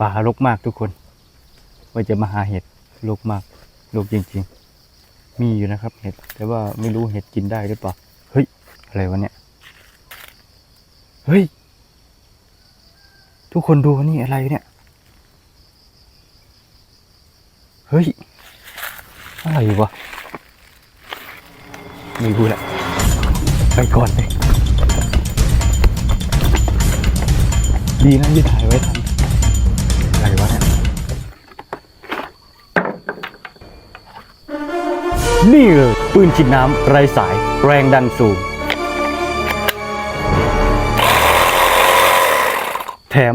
ป่ารกมากทุกคน ว่าจะมาหาเห็ดรกมากรกจริง ๆ มีอยู่นะครับ เห็ด แต่ว่าไม่รู้เห็ดกินได้หรือเปล่า เฮ้ย อะไรวะเนี่ย เฮ้ย ทุกคนดูนี่อะไรเนี่ย เฮ้ย อะไรวะ ไม่รู้แหละ ไปก่อนเลย ดีนะที่ถ่ายไว้ทัน นี่เลยปืนฉีดน้ำไรสาย แรงดันสูง แถม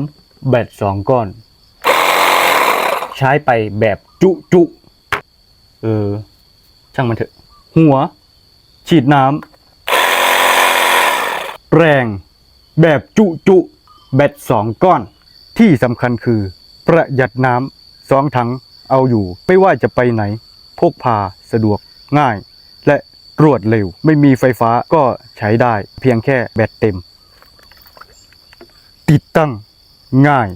แบตสองก้อน ใช้ไปแบบจุจุเออ ช่างมันเถอะ หัว ฉีดน้ำแรง แบบจุจุแบตสองก้อน ที่สำคัญคือ ประหยัดน้ำสองถังเอาอยู่ ไม่ว่าจะไปไหน พกพาสะดวก ง่าย และรวดเร็ว ไม่มีไฟฟ้าก็ใช้ได้เพียงแค่แบตเต็ม ติดตั้งง่าย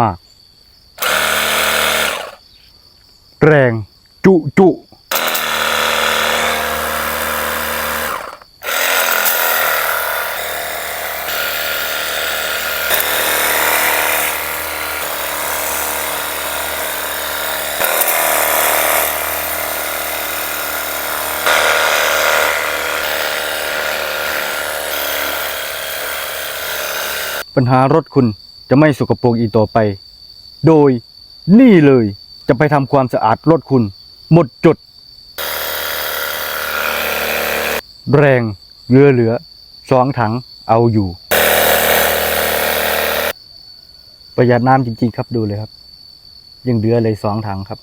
มาก ๆ แรงจุจุ ปัญหารถคุณจะไม่สกปรกอีกต่อไป โดยนี่เลยจะไปทำความสะอาดรถคุณ หมดจด แรงเหลือเหลือสองถังเอาอยู่ ประหยัดน้ำจริงๆครับดูเลยครับ ยังเหลือเลยสองถังครับ